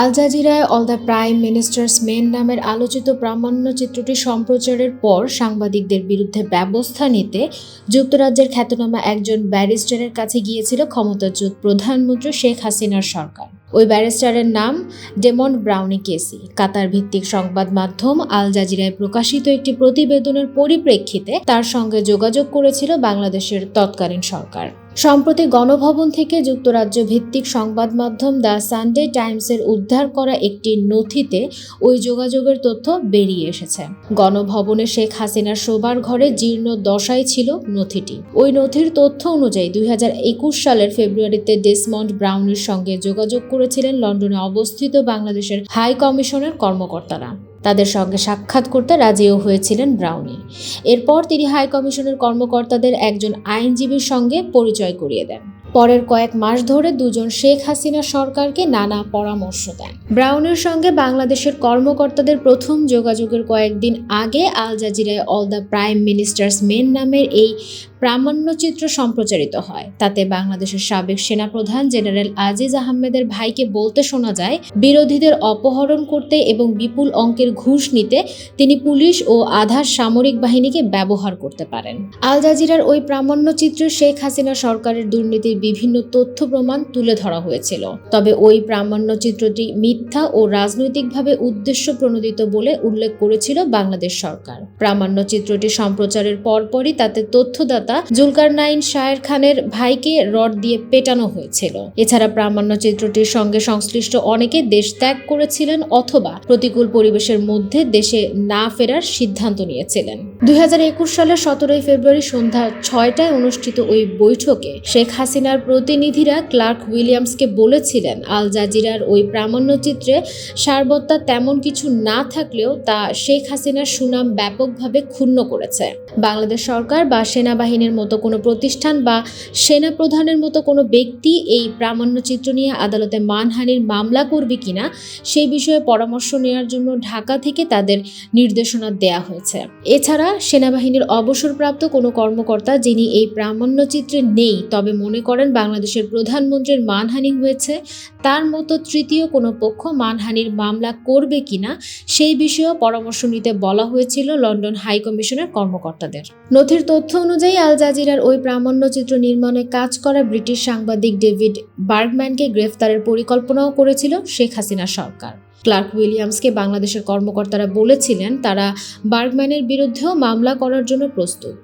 Al জাজিরায় all the prime minister's men নামের আলোচিত প্রামাণ্য চিত্রটি সম্প্রচারের পর সাংবাদিকদের বিরুদ্ধে ব্যবস্থা নিতে যুক্তরাজ্যের খ্যাতনামা একজন ব্যারিস্টারের কাছে গিয়েছিল ক্ষমতাচ্যুত প্রধানমন্ত্রী শেখ হাসিনার সরকার। ওই ব্যারিস্টারের নাম ডেমন ব্রাউনি কেসি। কাতার ভিত্তিক সংবাদ মাধ্যম আল জাজিরায় প্রকাশিত একটি প্রতিবেদনের পরিপ্রেক্ষিতে তার সঙ্গে যোগাযোগ করেছিল বাংলাদেশের তৎকালীন সরকার। সম্প্রতি গণভবন থেকে যুক্তরাজ্য ভিত্তিক সংবাদ মাধ্যম দ্য সানডে টাইমসের উদ্ধার করা একটি নথিতে ওই যোগাযোগের তথ্য বেরিয়ে এসেছে। গণভবনে শেখ হাসিনার শোবার ঘরে জীর্ণ দশায় ছিল নথিটি। ওই নথির তথ্য অনুযায়ী দুই হাজার একুশ সালের ফেব্রুয়ারিতে ডেসমন্ড ব্রাউনের সঙ্গে যোগাযোগ করেছিলেন লন্ডনে অবস্থিত বাংলাদেশের হাই কমিশনের কর্মকর্তারা। তাদের সঙ্গে সাক্ষাৎ করতে রাজিও হয়েছিলেন ব্রাউনি। এরপর তিনি হাই কমিশনের কর্মকর্তাদের একজন আইনজীবীর সঙ্গে পরিচয় করিয়ে দেন। পরের কয়েক মাস ধরে দুজন শেখ হাসিনা সরকারকে নানা পরামর্শ দেন। ব্রাউনের সঙ্গে বাংলাদেশের কর্মকর্তাদের প্রথম যোগাযোগের কয়েকদিন আগে Al জাজিরায় all the prime minister's men নামের এই প্রামাণ্যচিত্র সম্প্রচারিত হয়। তাতে বাংলাদেশের সাবেক সেনাপ্রধান জেনারেল আজিজ আহমেদের ভাইকে বলতে শোনা যায়, বিরোধীদের অপহরণ করতে এবং বিপুল অঙ্কের ঘুষ নিতে তিনি পুলিশ ও আধা সামরিক বাহিনীকে ব্যবহার করতে পারেন। আল জাজিরার ওই প্রামাণ্যচিত্রে শেখ হাসিনা সরকারের দুর্নীতির বিভিন্ন তথ্য প্রমাণ তুলে ধরা হয়েছিল। তবে ওই প্রামাণ্যচিত্রটি মিথ্যা ও রাজনৈতিকভাবে উদ্দেশ্য প্রণোদিত বলে উল্লেখ করেছিল বাংলাদেশ সরকার। প্রামাণ্যচিত্রটি সম্প্রচারের পরপরই তাতে তথ্যদাতা জুলকার নাইন শায়ের খানের ভাইকে রড দিয়ে পেটানো হয়েছিল। এছাড়া প্রামাণ্য চিত্রটির সঙ্গে সংশ্লিষ্ট অনেকে দেশ ত্যাগ করেছিলেন অথবা প্রতিকূল পরিবেশের মধ্যে দেশে না ফেরার সিদ্ধান্ত নিয়েছিলেন। দুই হাজার একুশ সালের সতেরোই ফেব্রুয়ারি সন্ধ্যা ছয়টায় অনুষ্ঠিত ওই বৈঠকে শেখ হাসিনার প্রতিনিধিরা ক্লার্ক উইলিয়ামসকে বলেছিলেন, আল জাজিরার ওই প্রামাণ্যচিত্রে সারবত্তা তেমন কিছু না থাকলেও তা শেখ হাসিনার সুনাম ব্যাপকভাবে ক্ষুণ্ণ করেছে। বাংলাদেশ সরকার বা সেনাবাহিনীর মতো কোনো প্রতিষ্ঠান বা সেনা প্রধানের মতো কোনো ব্যক্তি এই প্রামাণ্যচিত্র নিয়ে আদালতে মানহানির মামলা করবে কিনা সেই বিষয়ে পরামর্শ নেওয়ার জন্য ঢাকা থেকে তাদের নির্দেশনা দেয়া হয়েছে। এছাড়া সেনাবাহিনীর অবসরপ্রাপ্ত কোনো কর্মকর্তা যিনি এই প্রামাণ্যচিত্রে নেই, তবে মনে করেন বাংলাদেশের প্রধানমন্ত্রীর মানহানি হয়েছে। তার মতো তৃতীয় কোনো পক্ষ মানহানির মামলা করবে কিনা সেই বিষয়েও পরামর্শ নিতে বলা হয়েছিল লন্ডন হাই কমিশনের কর্মকর্তাদের। নথির তথ্য অনুযায়ী আল জাজিরার ওই প্রামাণ্যচিত্র নির্মাণে কাজ করা ব্রিটিশ সাংবাদিক ডেভিড বার্গম্যানকে গ্রেফতারের পরিকল্পনাও করেছিল শেখ হাসিনা সরকার। ক্লার্ক উইলিয়ামসকে বাংলাদেশের কর্মকর্তারা বলেছিলেন, তারা বার্গম্যানের বিরুদ্ধেও মামলা করার জন্য প্রস্তুত।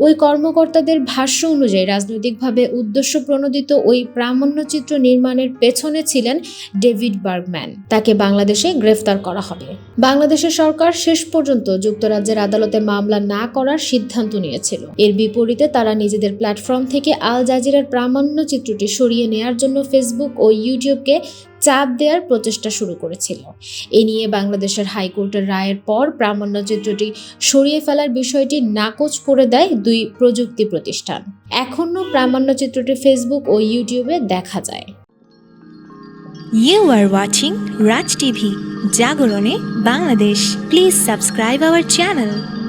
ওই কর্মকর্তাদের ভাষ্য অনুযায়ী রাজনৈতিকভাবে উদ্দেশ্য প্রণোদিত ওই প্রামাণ্যচিত্র নির্মাণের পেছনে ছিলেন ডেভিড বার্গম্যান। তাকে বাংলাদেশে গ্রেফতার করা হবে। বাংলাদেশের সরকার শেষ পর্যন্ত যুক্তরাজ্যের আদালতে মামলা না করার সিদ্ধান্ত নিয়েছিল। এর বিপরীতে তারা নিজেদের প্ল্যাটফর্ম থেকে আল জাজিরার প্রামাণ্য চিত্রটি সরিয়ে নেয়ার জন্য ফেসবুক ও ইউটিউবকে চাপ দেওয়ার প্রচেষ্টা শুরু করেছিল এ নিয়ে বাংলাদেশের হাইকোর্টের রায়ের পর প্রামাণ্য চিত্রটি সরিয়ে ফেলার বিষয়টি নাকচ করে দেয় দুই প্রযুক্তি প্রতিষ্ঠান এখনও প্রামাণ্য চিত্রটি ফেসবুক ও ইউটিউবে দেখা যায় You are watching Raj TV, Jagorone, Bangladesh. Please subscribe our channel.